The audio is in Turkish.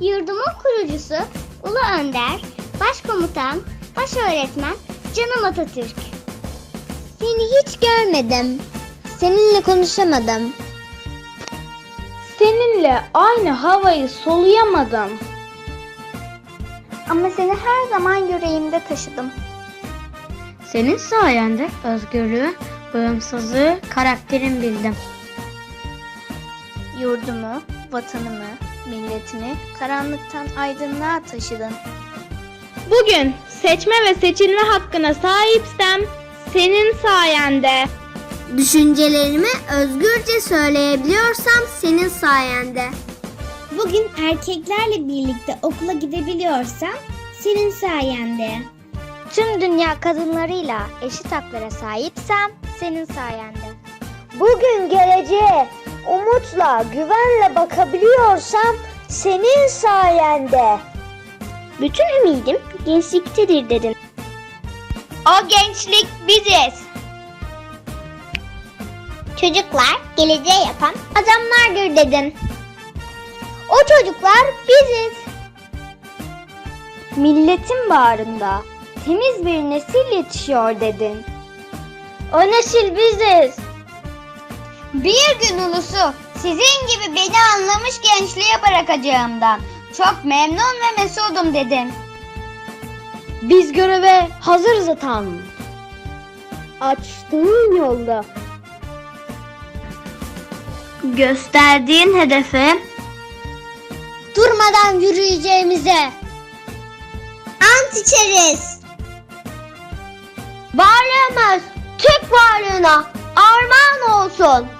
Yurdumun kurucusu Ulu Önder, Başkomutan, Başöğretmen Canım Atatürk. Seni hiç görmedim. Seninle konuşamadım. Seninle aynı havayı soluyamadım. Ama seni her zaman yüreğimde taşıdım. Senin sayende özgürlüğü, bağımsızlığı, karakterin bildim. Yurdumu, vatanımı, milletimi karanlıktan aydınlığa taşıdın. Bugün seçme ve seçilme hakkına sahipsem senin sayende. Düşüncelerimi özgürce söyleyebiliyorsam senin sayende. Bugün erkeklerle birlikte okula gidebiliyorsam senin sayende. Tüm dünya kadınlarıyla eşit haklara sahipsem senin sayende. Bugün geleceğe umutla, güvenle bakabiliyorsam senin sayende. Bütün ümidim gençliktedir dedim. O gençlik biziz. Çocuklar geleceği yapan adamlardır dedin. O çocuklar biziz. Milletin bağrında temiz bir nesil yetişiyor dedin. O nesil biziz. Bir gün ulusu sizin gibi beni anlamış gençliğe bırakacağımdan çok memnun ve mesudum dedin. Biz göreve hazırız atam. Açtığın yolda. Gösterdiğin hedefe Durmadan yürüyeceğimize ant içeriz. Varlığımız Türk varlığına armağan olsun.